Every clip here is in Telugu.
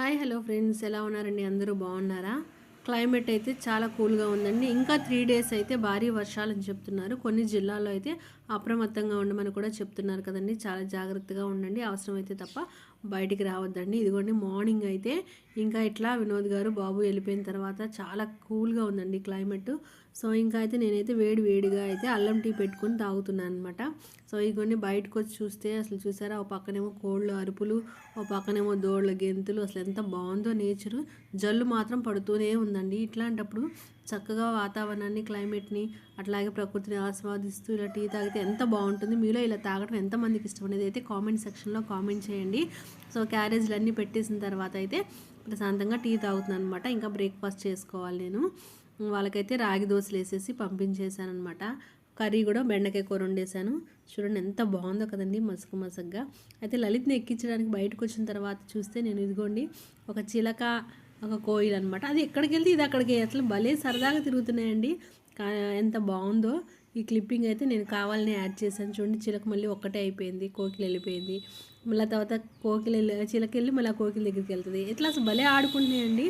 Hi hello friends. ఎలా ఉన్నారండి? అందరూ బాగున్నారా? క్లైమేట్ అయితే చాలా కూల్గా ఉందండి. ఇంకా త్రీ డేస్ అయితే భారీ వర్షాలు అని చెప్తున్నారు. కొన్ని జిల్లాల్లో అయితే అప్రమత్తంగా ఉండమని కూడా చెప్తున్నారు కదండి. చాలా జాగ్రత్తగా ఉండండి. అవసరమైతే తప్ప బయటికి రావద్దండి. ఇదిగోండి మార్నింగ్ అయితే ఇంకా ఇట్లా వినోద్ గారు బాబు వెళ్ళిపోయిన తర్వాత చాలా కూల్గా ఉందండి క్లైమేట్. సో ఇంకా అయితే నేనైతే వేడి వేడిగా అయితే అల్లం టీ పెట్టుకొని తాగుతున్నాను అనమాట సో ఇవన్నీ బయటకు వచ్చి చూస్తే అసలు చూసారా ఒక పక్కనేమో కోళ్ళు అరుపులు ఒక పక్కనేమో దోళ్ళ గెంతులు అసలు ఎంత బాగుందో నేచరు. జల్లు మాత్రం పడుతూనే ఉందండి. ఇట్లాంటప్పుడు చక్కగా వాతావరణాన్ని క్లైమేట్ని అట్లాగే ప్రకృతిని ఆస్వాదిస్తూ ఇలా టీ తాగితే ఎంత బాగుంటుంది మీలో ఇలా తాగడం ఎంతమందికి ఇష్టం అనేది అయితే కామెంట్ సెక్షన్లో కామెంట్ చేయండి. సో క్యారేజ్లు అన్నీ పెట్టేసిన తర్వాత అయితే ప్రశాంతంగా టీ తాగుతున్నాను అనమాట ఇంకా బ్రేక్ఫాస్ట్ చేసుకోవాలి నేను. వాళ్ళకైతే రాగి దోశలు వేసేసి పంపించేశాను అనమాట కర్రీ కూడా బెండకాయ కూర వండేసాను చూడండి ఎంత బాగుందో కదండి మసక మసగ్గా. అయితే లలిత్ని ఎక్కించడానికి బయటకు వచ్చిన తర్వాత చూస్తే నేను ఇదిగోండి ఒక చిలక ఒక కోయిల్ అనమాట అది ఎక్కడికి వెళ్తే ఇది అక్కడికి. అసలు భలే సరదాగా తిరుగుతున్నాయండి. ఎంత బాగుందో. ఈ క్లిప్పింగ్ అయితే నేను కావాలని యాడ్ చేశాను. చూడండి చిలక మళ్ళీ ఒక్కటే అయిపోయింది కోకిలు వెళ్ళిపోయింది. మళ్ళీ తర్వాత కోకిలు చిలకెళ్ళి మళ్ళీ కోకిల దగ్గరికి వెళ్తుంది. ఇట్లా అసలు భలే ఆడుకుంటున్నాయండి.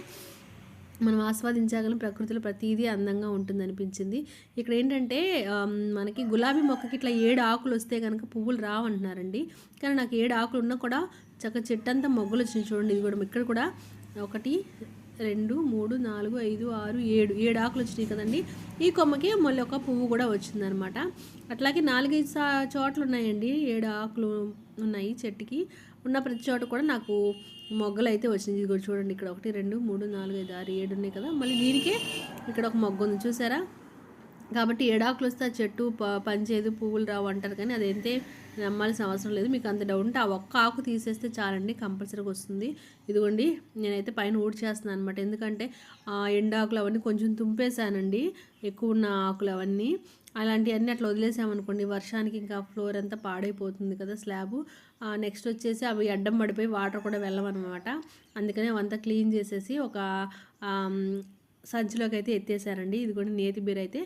మనం ఆస్వాదించగలం ప్రకృతిలో ప్రతిదీ అందంగా ఉంటుంది అనిపించింది ఇక్కడ ఏంటంటే మనకి గులాబీ మొక్కకి ఇట్లా ఏడు ఆకులు వస్తే కనుక పువ్వులు రావంటున్నారండి. కానీ నాకు ఏడు ఆకులు ఉన్నా కూడా చక్క చెట్టంతా మొగ్గలు వచ్చినాయి చూడండి. ఇది కూడా ఇక్కడ కూడా ఒకటి రెండు మూడు నాలుగు ఐదు ఆరు ఏడు. ఏడు ఆకులు వచ్చినాయి కదండి. ఈ కొమ్మకి మళ్ళీ ఒక పువ్వు కూడా వచ్చిందనమాట. అట్లాగే నాలుగైదు సా చోట్లు ఉన్నాయండి. ఏడు ఆకులు ఉన్నాయి చెట్టుకి. ఉన్న ప్రతి చోట కూడా నాకు మొగ్గలు అయితే వచ్చింది ఇది చూడండి ఇక్కడ ఒకటి రెండు మూడు నాలుగు ఐదు ఆరు ఏడు ఉన్నాయి కదా. మళ్ళీ దీనికే ఇక్కడ ఒక మొగ్గ ఉంది. చూసారా? కాబట్టి ఏడాకులు వస్తే ఆ చెట్టు ప పనిచేయదు పువ్వులు రావు అంటారు కానీ అదైతే నమ్మాల్సిన అవసరం లేదు. మీకు అంత డౌట్ ఉంటే ఆ ఒక్క ఆకు తీసేస్తే చాలండి కంపల్సరీగా వస్తుంది. ఇదిగోండి నేనైతే పైన ఊడ్చేస్తున్నాను అనమాట ఎందుకంటే ఆ ఎండాకులు అవన్నీ కొంచెం తుంపేశానండి ఎక్కువ ఉన్న ఆకులు అవన్నీ. అలాంటివన్నీ అట్లా వదిలేసామనుకోండి వర్షానికి ఇంకా ఫ్లోర్ అంతా పాడైపోతుంది కదా స్లాబ్. నెక్స్ట్ వచ్చేసి అవి అడ్డం పడిపోయి వాటర్ కూడా వెళ్ళమన్నమాట. అందుకని అవంతా క్లీన్ చేసేసి ఒక సంచిలోకి అయితే ఎత్తేసారండి. ఇది కూడా నేతి బీర అయితే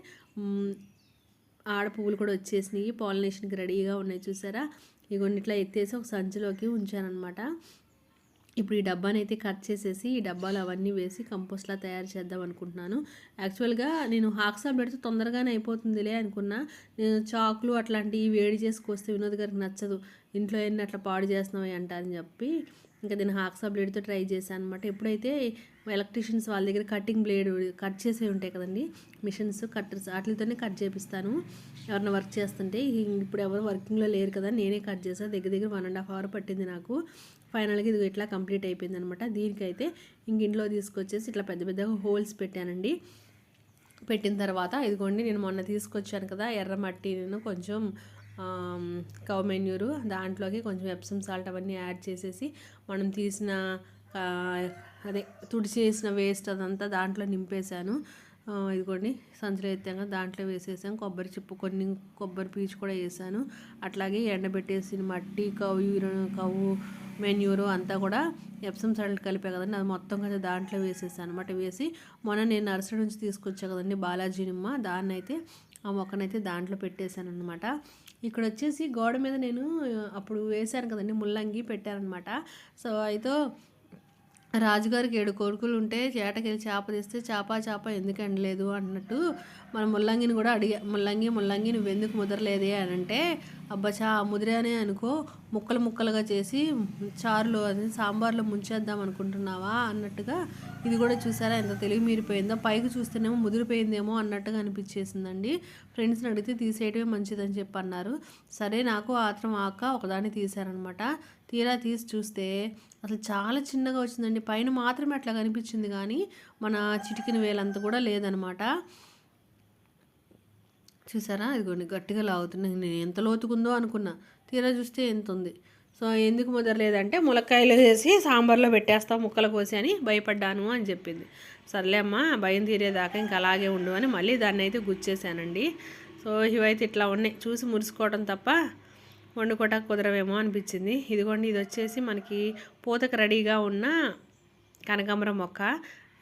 ఆడ పువ్వులు కూడా వచ్చేసినాయి. పాలినేషన్కి రెడీగా ఉన్నాయి చూసారా? ఇగోండి ఇట్లా ఎత్తేసి ఒక సంచిలోకి ఉంచానమాట ఇప్పుడు ఈ డబ్బాని అయితే కట్ చేసేసి ఈ డబ్బాలు అవన్నీ వేసి కంపోస్ట్లా తయారు చేద్దాం అనుకుంటున్నాను. యాక్చువల్గా నేను హాక్సాల్ పెడితే తొందరగానే అయిపోతుందిలే అనుకున్నా. నేను చాకులు అట్లాంటివి వేడి చేసుకొస్తే వినోద్ గారికి నచ్చదు. ఇంట్లో ఏంటి అట్లా పాడు చేస్తున్నావు అంటారని చెప్పి. ఇంకా నేను హాక్సా బ్లేడ్తో ట్రై చేశాను అనమాట ఎప్పుడైతే ఎలక్ట్రీషియన్స్ వాళ్ళ దగ్గర కటింగ్ బ్లేడ్ కట్ చేసే ఉంటాయి కదండి మిషన్స్ కట్టర్స్ వాటితోనే కట్ చేపిస్తాను. ఎవరైనా వర్క్ చేస్తుంటే ఇప్పుడు ఎవరు వర్కింగ్లో లేరు కదా నేనే కట్ చేసాను దగ్గర దగ్గర వన్ అండ్ హాఫ్ అవర్ పట్టింది నాకు. ఫైనల్గా ఇది ఇట్లా కంప్లీట్ అయిపోయింది అనమాట దీనికైతే ఇంక ఇంట్లో తీసుకొచ్చేసి ఇట్లా పెద్ద పెద్దగా హోల్స్ పెట్టానండి. పెట్టిన తర్వాత ఇదిగోండి నేను మొన్న తీసుకొచ్చాను కదా ఎర్ర మట్టి నేను కొంచెం కవ్ మెన్యూరు దాంట్లోకి కొంచెం ఎప్సమ్ సాల్ట్ అవన్నీ యాడ్ చేసేసి మనం తీసిన అదే తుడిచేసిన వేస్ట్ అదంతా దాంట్లో నింపేశాను. ఇదిగోండి సంచులో ఎత్తాక దాంట్లో వేసేసాను కొబ్బరి చిప్పు కొన్ని కొబ్బరి పీచు కూడా వేసాను. అట్లాగే ఎండబెట్టేసిన మట్టి కవ్వు కవ్వు మెన్యూరు అంతా కూడా ఎప్సమ్ సాల్ట్ కలిపే కదండి. అది మొత్తం కదా దాంట్లో వేసేసాను అనమాట వేసి మొన్న నేను నర్సరీ నుంచి తీసుకొచ్చా కదండి బాలాజీ నిమ్మ. దాన్ని అయితే ఆ మొక్కనైతే దాంట్లో పెట్టేశాను అనమాట ఇక్కడ వచ్చేసి గోడ మీద నేను అప్పుడు వేశాను కదండి ముల్లంగి పెట్టానమాట సో అయితే రాజుగారికి ఏడు కొడుకులు ఉంటే చేటకెళ్ళి చేప తీస్తే చేప చేప ఎందుకు ఎండలేదు అన్నట్టు మన ముల్లంగిని కూడా అడిగా ముల్లంగి ముల్లంగి నువ్వు ఎందుకు ముదరలేదే అని అంటే అబ్బా చా ముదిరానే అనుకో ముక్కలు ముక్కలుగా చేసి చారులో అది సాంబార్లో ముంచేద్దాం అనుకుంటున్నావా అన్నట్టుగా ఇది కూడా చూసారా ఎంత తెలివి మీరిపోయిందో పైకి చూస్తేనేమో ముదిరిపోయిందేమో అన్నట్టుగా అనిపించేసిందండి. ఫ్రెండ్స్ని అడిగితే తీసేయటమే మంచిదని చెప్పి అన్నారు సరే నాకు ఆత్రం ఆక ఒకదాన్ని తీశారనమాట. తీరా తీసి చూస్తే అసలు చాలా చిన్నగా వచ్చిందండి. పైన మాత్రమే అట్లా కనిపించింది కానీ మన చిటికిన వేలంత కూడా లేదనమాట. చూసారా? ఇదిగోండి గట్టిగా లాగుతున్నాయి నేను ఎంత లోతుకుందో అనుకున్నా. తీరా చూస్తే ఎంత ఉంది సో ఎందుకు ముదరలేదంటే ములక్కాయలు వేసి సాంబార్లో పెట్టేస్తాం ముక్కలు కోసి అని భయపడ్డాను అని చెప్పింది. సర్లే అమ్మ భయం తీరేదాకా ఇంకా అలాగే ఉండు అని మళ్ళీ దాన్ని అయితే గుచ్చేసానండి సో ఇవైతే ఇట్లా ఉన్నాయి. చూసి మురుసుకోవడం తప్ప వండుకోవటానికి కుదరవేమో అనిపించింది. ఇదిగోండి ఇది వచ్చేసి మనకి పూతకు రెడీగా ఉన్న కనకాంబరం మొక్క.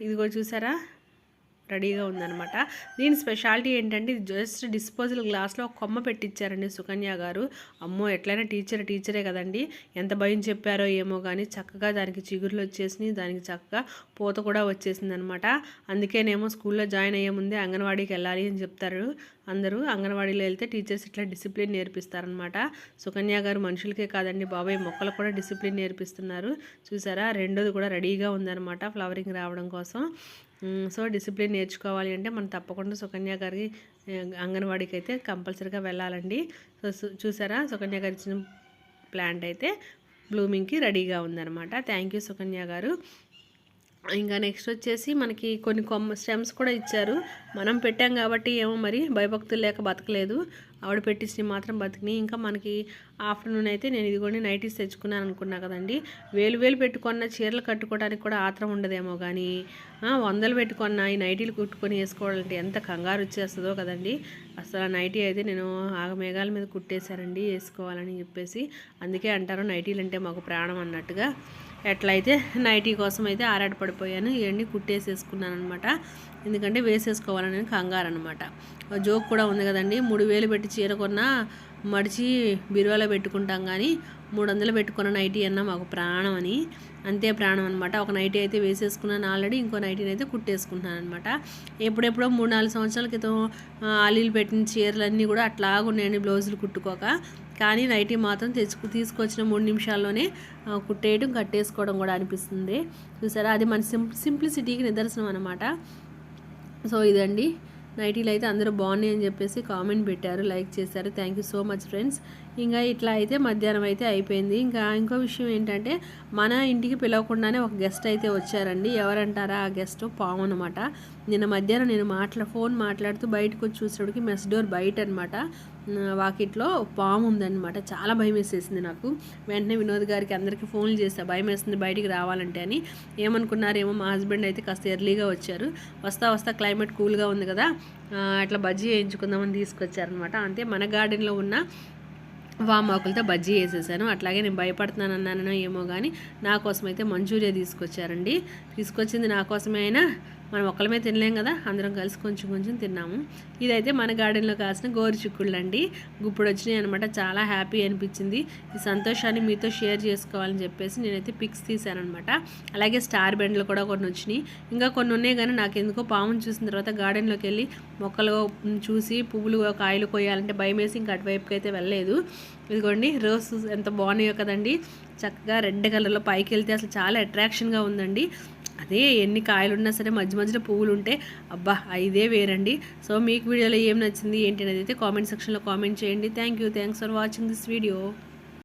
ఇదిగో చూసారా? రెడీగా ఉందన్నమాట. దీని స్పెషాలిటీ ఏంటంటే జస్ట్ డిస్పోజల్ గ్లాస్లో కొమ్మ పెట్టించారండి సుకన్య గారు. అమ్మో ఎట్లయినా టీచర్ టీచరే కదండి. ఎంత భయం చెప్పారో ఏమో కానీ చక్కగా దానికి చిగురులు వచ్చేసినాయి. దానికి చక్కగా పూత కూడా వచ్చేసింది అనమాట అందుకేనేమో స్కూల్లో జాయిన్ అయ్యే ముందే అంగన్వాడీకి వెళ్ళాలి అని చెప్తారు. అందరూ అంగన్వాడీలో వెళ్తే టీచర్స్ ఇట్లా డిసిప్లిన్ నేర్పిస్తారనమాట సుకన్య గారు మనుషులకే కాదండి బాబాయ్ మొక్కలు కూడా డిసిప్లిన్ నేర్పిస్తున్నారు. చూసారా? రెండోది కూడా రెడీగా ఉందన్నమాట ఫ్లవరింగ్ రావడం కోసం. సో డిసిప్లిన్ నేర్చుకోవాలి అంటే మనం తప్పకుండా సుకన్య గారికి ఆ, అంగన్వాడీకి అయితే కంపల్సరీగా వెళ్ళాలండి. సో చూసారా? సుకన్య గారు ఇచ్చిన ప్లాంట్ అయితే బ్లూమింగ్కి రెడీగా ఉందన్నమాట. థ్యాంక్ యూ సుకన్య గారు. ఇంకా నెక్స్ట్ వచ్చేసి మనకి కొన్ని కొమ్మ స్టెమ్స్ కూడా ఇచ్చారు. మనం పెట్టాం కాబట్టి ఏమో మరి భయభక్తులు లేక బతకలేదు. ఆవిడ పెట్టించినవి మాత్రం బతికినాయి ఇంకా మనకి ఆఫ్టర్నూన్ అయితే నేను ఇదిగోండి నైటీస్ తెచ్చుకున్నాను అనుకున్నా కదండి. వేలు వేలు పెట్టుకున్న చీరలు కట్టుకోవడానికి కూడా ఆత్రం ఉండదేమో కానీ వందలు పెట్టుకున్న ఈ నైటీలు కుట్టుకొని వేసుకోవాలంటే ఎంత కంగారు వచ్చేస్తుందో కదండి. అసలు ఆ నైటీ అయితే నేను ఆగమేఘాల మీద కుట్టేశానండి వేసుకోవాలని చెప్పేసి. అందుకే అంటారు నైటీలు అంటే మాకు ప్రాణం అన్నట్టుగా. ఎట్లయితే నైటీ కోసం అయితే ఆరాటపడిపోయాను. ఇవన్నీ కుట్టేసేసుకున్నాను అనమాట ఎందుకంటే వేసేసుకోవాలని కంగారు అనమాట జోక్ కూడా ఉంది కదండి మూడు వేలు పెట్టి చీర కొన్నా మడిచి బీరువాలో పెట్టుకుంటాం కానీ మూడు వందలు పెట్టుకున్న నైటీ అన్న మాకు ప్రాణం అని. అంతే ప్రాణం అనమాట ఒక నైటీ అయితే వేసేసుకున్నాను ఆల్రెడీ ఇంకో నైటీని అయితే కుట్టేసుకుంటున్నాను అనమాట ఎప్పుడెప్పుడో మూడు నాలుగు సంవత్సరాల క్రితం అల్లీలు పెట్టిన చీరలన్నీ కూడా అట్లాగున్నాయండి బ్లౌజులు కుట్టుకోక. కానీ నైటీ మాత్రం తెచ్చుకు తీసుకొచ్చిన మూడు నిమిషాల్లోనే కుట్టేయడం కట్టేసుకోవడం కూడా అనిపిస్తుంది. చూసారా? అది మన సింప్ సింప్లిసిటీకి నిదర్శనం అనమాట సో ఇదండి. నైటీలు అయితే అందరూ బాగున్నాయి అని చెప్పేసి కామెంట్ పెట్టారు లైక్ చేశారు. Thank you so much friends. ఇంకా ఇట్లా అయితే మధ్యాహ్నం అయితే అయిపోయింది. ఇంకా ఇంకో విషయం ఏంటంటే మన ఇంటికి పిలవకుండానే ఒక గెస్ట్ అయితే వచ్చారండి. ఎవరంటారా? ఆ గెస్ట్ పాము అనమాట నిన్న మధ్యాహ్నం నేను మాట్లా ఫోన్ మాట్లాడుతూ బయటకు వచ్చి చూసేటికి మెస్ డోర్ బయట అనమాట వాకిట్లో పాము ఉందన్నమాట. చాలా భయం వేసేసింది నాకు. వెంటనే వినోద్ గారికి అందరికీ ఫోన్లు చేస్తా భయం వేస్తుంది బయటికి రావాలంటే అని. ఏమనుకున్నారేమో మా హస్బెండ్ అయితే కాస్త ఎర్లీగా వచ్చారు. వస్తా వస్తా క్లైమేట్ కూల్గా ఉంది కదా అట్లా బజ్జీ వేయించుకుందామని తీసుకొచ్చారనమాట అంతే మన గార్డెన్లో ఉన్న వామాకులతో బజ్జీ వేసేసాను అట్లాగే నేను భయపడుతున్నాను అన్నానో ఏమో కానీ నా కోసం అయితే మంచూరియా తీసుకొచ్చారండి. తీసుకొచ్చింది నా కోసమే అయినా మనం ఒక్కలమే తినలేం కదా? అందరం కలిసి కొంచెం కొంచెం తిన్నాము. ఇదైతే మన గార్డెన్లో కాసిన గోరు చిక్కుళ్ళు అండి గుప్పుడు వచ్చినాయి అనమాట చాలా హ్యాపీ అనిపించింది. ఈ సంతోషాన్ని మీతో షేర్ చేసుకోవాలని చెప్పేసి నేనైతే పిక్స్ తీశానమాట అలాగే స్టార్ బెండ్లు కూడా కొన్ని వచ్చినాయి. ఇంకా కొన్ని ఉన్నాయి కానీ నాకు ఎందుకో పాముని చూసిన తర్వాత గార్డెన్లోకి వెళ్ళి మొక్కలు చూసి పువ్వులు కాయలు కొయ్యాలంటే భయం వేసి ఇంకా అటువైపుకి అయితే వెళ్ళలేదు. ఇదిగోండి రోజ్ ఎంత బాగున్నాయో కదండి. చక్కగా రెడ్ కలర్లో పైకి వెళ్తే అసలు చాలా అట్రాక్షన్గా ఉందండి. అదే ఎన్ని కాయలు ఉన్నా సరే మధ్య మధ్యలో పువ్వులు ఉంటే అబ్బా ఇదే వేరండి. సో మీకు వీడియోలో ఏం నచ్చింది ఏంటి అనేది అయితే కామెంట్ సెక్షన్లో కామెంట్ చేయండి. Thank you thanks for watching this video